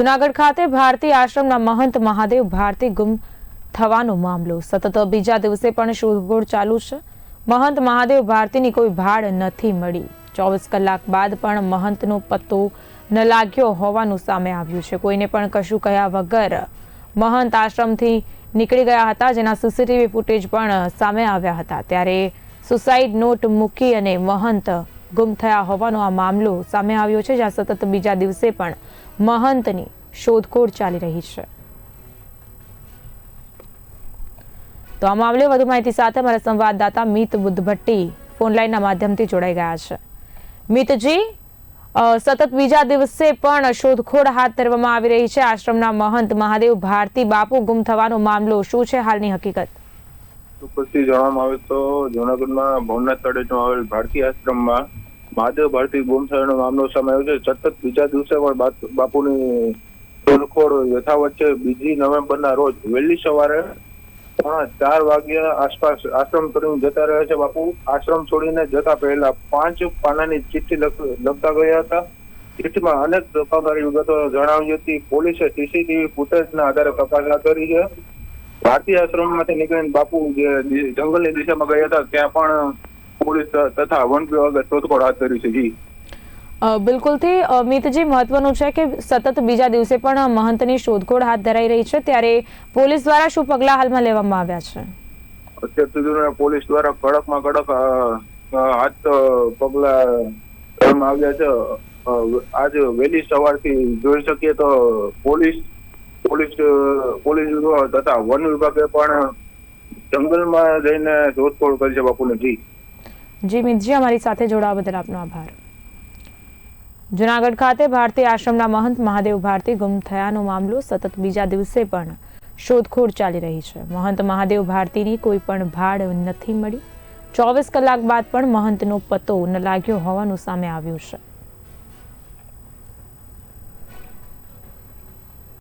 જુનાગઢ ખાતે ભારતી આશ્રમના મહંત મહાદેવ ભારતી ગુમ થવાનો મામલો. સતત બીજા દિવસે પણ શોધખોળ ચાલુ છે. મહંત મહાદેવ ભારતીની કોઈ ભાડ નથી મળી. ચોવીસ કલાક બાદ પણ મહંતનો પત્તો ન લાગ્યો હોવાનું સામે આવ્યું છે. કોઈને પણ કશું કહ્યા વગર મહંત આશ્રમથી નીકળી ગયા હતા. જેના સીસીટીવી ફૂટેજ પણ સામે આવ્યા હતા. ત્યારે સુસાઇડ નોટ મૂકી અને મહંત ગુમ થયા હોવાનો આ મામલો સામે આવ્યો છે. જ્યાં સતત બીજા દિવસે પણ મહંતની શોધખોળ ચાલી રહી છે. તો આ મામલે વધુ માહિતી સાથે અમારા સંવાદદાતા મિત બુદ્ધભટ્ટી ફોનલાઈનના માધ્યમથી જોડાઈ ગયા છે. મિતજી સતત બીજા દિવસે પણ શોધખોળ હાથ ધરવામાં આવી રહી છે. આશ્રમના મહંત મહાદેવ ભારતી બાપુ ગુમ થવાનો મામલો શું છે હાલની હકીકત? ઉપરથી જણાવવામાં આવે તો જૂનાગઢમાં ભવનાથ તળેજમાં આવેલ ભારતીય આશ્રમમાં મહાદેવ ભારતી ગુમ નામનો સમય છે. સતત બીજા દિવસે પણ બાપુની શોધખોળ યથાવત છે. બીજી નવેમ્બરના રોજ વહેલી સવારે ચાર વાગ્યા આસપાસ આશ્રમ છોડીને જતા રહ્યા છે બાપુ. આશ્રમ છોડીને જતા પહેલા પાંચ પાનાની ચિઠ્ઠી લખતા ગયા હતા. ચિઠ્ઠીમાં અનેક તપાસની વિગતો જણાવી હતી. પોલીસે સીસીટીવી ફૂટેજના આધારે તપાસ ધરી છે. ભારતીય આશ્રમમાંથી નીકળીને બાપુ જે જંગલની દિશામાં ગયા હતા, ત્યાં પણ પોલીસ તથા વન વિભાગે શોધખોળ હાથ ધરી છે જી. બિલકુલથી અમિતજી મહત્વનું છે કે સતત બીજા દિવસે પણ મહંતની શોધખોળ હાથ ધરાઈ રહી છે ત્યારે પોલીસ દ્વારા શું પગલાં હાલમાં લેવામાં આવ્યા છે? અત્યાર સુધીમાં પોલીસ દ્વારા કડકમાં કડક હાથ પગલા લેવામાં આવ્યા છે. આજ વહેલી સવારથી જોઈ શકીએ તો પોલીસ પોલીસ પોલીસ તથા વન વિભાગે પણ જંગલમાં જઈને શોધખોળ કરી છે બાપુને જી. જી મિતજી, અમારી સાથે જોડાવા બદલ આપનો આભાર. જુનાગઢ ખાતે ભારતીય આશ્રમના મહંત મહાદેવ ભારતી ગુમ થયાનો મામલો સતત બીજા દિવસે પણ શોધખોળ ચાલી રહી છે. મહંત મહાદેવ ભારતીની કોઈ પણ ભાડ નથી મળી. ચોવીસ કલાક બાદ પણ મહંતનો પતો ન લાગ્યો હોવાનું સામે આવ્યું છે.